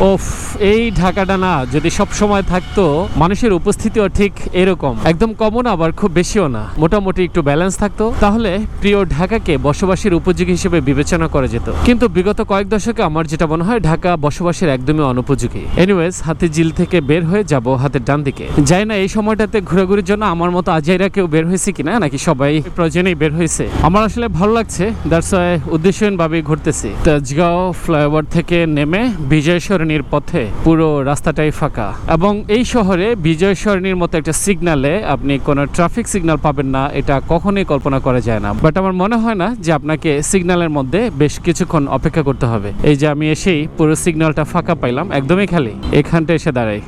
ওফ, এই ঢাকাটা না, যদি সব সময় থাকতো, মানুষের উপস্থিতিও ঠিক এরকম। একদম কমও না, আবার খুব বেশিও না। মোটামুটি একটু ব্যালেন্স থাকতো। তাহলে প্রিয় ঢাকাকে বসবাসের উপযোগী হিসেবে বিবেচনা করা যেত। কিন্তু বিগত কয়েক দশকে আমার যেটা মনে হয়, ঢাকা বসবাসের একদমই অনুপযোগী। এনিওয়েজ হাতে জিল থেকে বের হয়ে যাব হাতের ডান দিকে। যাই না, এই সময়টাতে ঘোরাঘুরির জন্য আমার মতো আজাইরা কেউ বের হয়েছে কিনা, নাকি সবাই প্রয়োজনেই বের হয়েছে? আমার আসলে ভালো লাগছে দ্যাটস উদ্দেশ্যহীনভাবে ঘুরতেছি। তেজগাঁও ফ্লাইওভার থেকে নেমে বিজয় সরণির পথে পুরো রাস্তাটাই ফাঁকা। এবং এই শহরে বিজয় সরণির মতো একটা সিগনালে আপনি কোনো ট্রাফিক সিগনাল পাবেন না, এটা কখনোই কল্পনা করা যায় না। বাট আমার মনে হয় না যে আপনাকে সিগনালের মধ্যে বেশ কিছুক্ষণ অপেক্ষা করতে হবে। এই যে আমি এসেই পুরো সিগনালটা ফাঁকা পাইলাম, একদমই খালি। এখানটা এসে দাঁড়াই।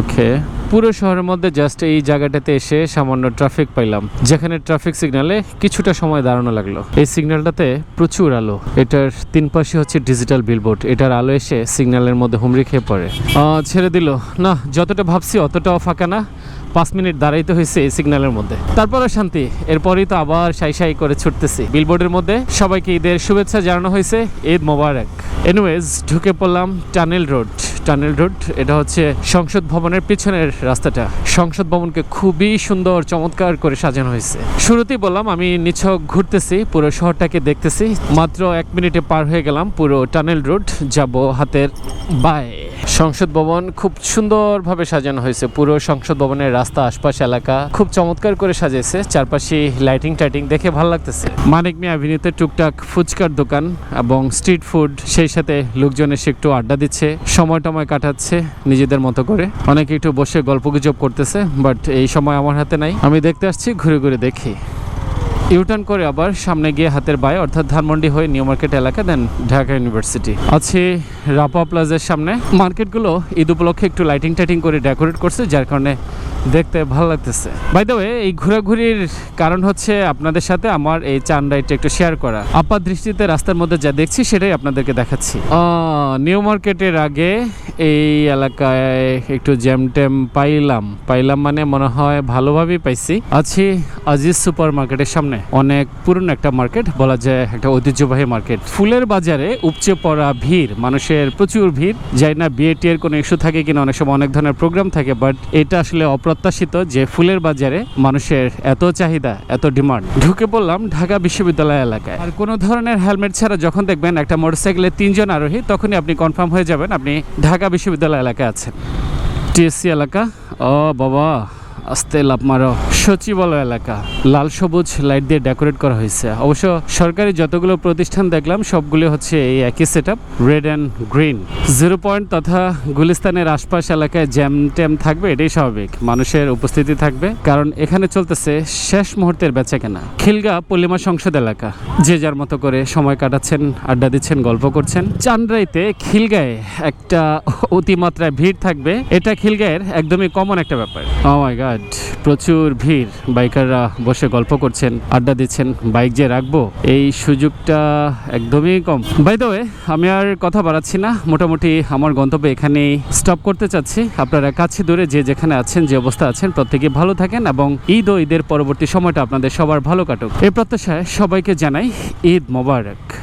ওকে পুরো শহরের মধ্যে জাস্ট এই জায়গাটাতে এসে সামান্য ট্রাফিক পাইলাম, যেখানে ট্রাফিক সিগন্যালে কিছুটা সময় দাঁড়ানো লাগল। এই সিগন্যালটাতে প্রচুর আলো। এটার তিন পাশে হচ্ছে ডিজিটাল বিলবোর্ড এটার আলো এসে সিগন্যালের মধ্যে হুমড়ি খেয়ে পড়ে। ছেড়ে দিল। না, যতটা ভাবছি অতটাও ফাঁকা না। পাঁচ মিনিট দাঁড়াইতে হয়েছে এই সিগন্যালের মধ্যে। তারপরে শান্তি। এরপরই তো আবার সাই সাই করে ছুটতেছি। বিলবোর্ডের মধ্যে সবাইকে ঈদের শুভেচ্ছা জানানো হয়েছে ঈদ মোবারক। এনিওয়েজ ঢুকে পড়লাম টানেল রোড টানেল রোড, এটা হচ্ছে সংসদ ভবনের পিছনের রাস্তাটা। সংসদ ভবনকে খুবই সুন্দর, চমৎকার করে সাজানো হয়েছে। শুরুতেই বললাম, আমি নিছক ঘুরতেছি, পুরো শহরটাকে দেখতেছি। মাত্র এক মিনিটে পার হয়ে গেলাম পুরো টানেল রোড, যাব হাতের বাই সংসদ ভবন খুব সুন্দরভাবে সাজানো হয়েছে। পুরো সংসদ ভবনের রাস্তা আশপাশ এলাকা খুব চমৎকার করে সাজিয়েছে চারপাশে লাইটিং টাইটিং দেখে ভালো লাগতেছে। মানিক মিয়া অ্যাভিনিউতে টুকটাক ফুচকার দোকান এবং স্ট্রিট ফুড সেই সাথে লোকজন এসে একটু আড্ডা দিচ্ছে, সময় টময় কাটাচ্ছে নিজেদের মতো করে। অনেকে একটু বসে গল্পগুজব করতেছে বাট এই সময় আমার হাতে নাই। আমি দেখতে আসছি, ঘুরে ঘুরে দেখি। ইউটার্ন করে আবার সামনে গিয়ে হাতের বাই অর্থাৎ ধানমন্ডি হয়ে নিউ মার্কেট এলাকা দেন ঢাকা ইউনিভার্সিটি আছে রাপা প্লাজার সামনে। মার্কেটগুলো ঈদ উপলক্ষে একটু লাইটিং টাইটিং করে ডেকোরেট করছে যার কারণে দেখতে ভালো লাগতেছে। বাই দ্য এই ঘোরাঘুরির কারণ হচ্ছে আপনাদের সাথে আমার এই চান রাইডটা একটু শেয়ার করা। আপাত দৃষ্টিতে রাস্তার মধ্যে যা দেখছি সেটাই আপনাদেরকে দেখাচ্ছি। আহ, নিউ মার্কেটের আগে এই এলাকায় একটু জ্যাম ট্যাম পাইলাম। পাইলাম মানে মনে হয় ভালোভাবেই পাইছি। আছি আজিজ সুপার মার্কেটের সামনে। অনেক পুরনো একটা মার্কেট, বলা যায় একটা ঐতিহ্যবাহী মার্কেট। ফুলের বাজারে উপচে পড়া ভিড়, মানুষের প্রচুর ভিড়। যাই না বিয়ে টিয়ের কোনো ইস্যু থাকে কিনা, অনেক সময় অনেক ধরনের প্রোগ্রাম থাকে বাট এটা আসলে অপ্রত্যাশিত যে ফুলের বাজারে মানুষের এত চাহিদা, এত ডিমান্ড ঢুকে পড়লাম ঢাকা বিশ্ববিদ্যালয় এলাকায়। আর কোনো ধরনের হেলমেট ছাড়া যখন দেখবেন একটা মোটরসাইকেলে তিনজন আরোহী, তখনই আপনি কনফার্ম হয়ে যাবেন আপনি ঢাকা বিশ্ববিদ্যালয় এলাকায় আছেন। টিএসসি এলাকা? ও বাবা। আস্তে লাভ মারো। সচিবালয় এলাকা। লাল সবুজ লাইট দিয়ে ডেকোরেট করা হয়েছে। অবশ্য সরকারি যতগুলো প্রতিষ্ঠান দেখলাম, সবগুলো হচ্ছে এই একই set red and green zero point তথা গুলিস্তানের আশপাশ এলাকায় জ্যাম ট্যাম থাকবে, এটাই স্বাভাবিক। মানুষের উপস্থিতি থাকবে, কারণ এখানে চলতেছে শেষ মুহূর্তের বেচা কেনা খিলগা পল্লিমা সংসদ এলাকা। যে যার মতো করে সময় কাটাচ্ছেন, আড্ডা দিচ্ছেন, গল্প করছেন। চান্দ্রাইতে খিলগায়ে একটা অতিমাত্রায় ভিড় থাকবে। এটা খিলগায়ের একদমই কমন একটা ব্যাপার। গড প্রচুর ভিড়। বাইকাররা বসে গল্প করছেন, আড্ডা দিচ্ছেন, বাইক যে রাখব, এই সুযোগটা একদমই কম। বাই আমি আর কথা বাড়াচ্ছি না। মোটামুটি আমার গন্তব্যে এখানেই স্টপ করতে চাচ্ছি। আপনারা কাছে দূরে যে যেখানে আছেন, যে অবস্থা আছেন, প্রত্যেকে ভালো থাকেন এবং ঈদ ও ঈদের পরবর্তী সময়টা আপনাদের সবার ভালো কাটুক। এই প্রত্যাশায় সবাইকে জানাই ঈদ মোবারক।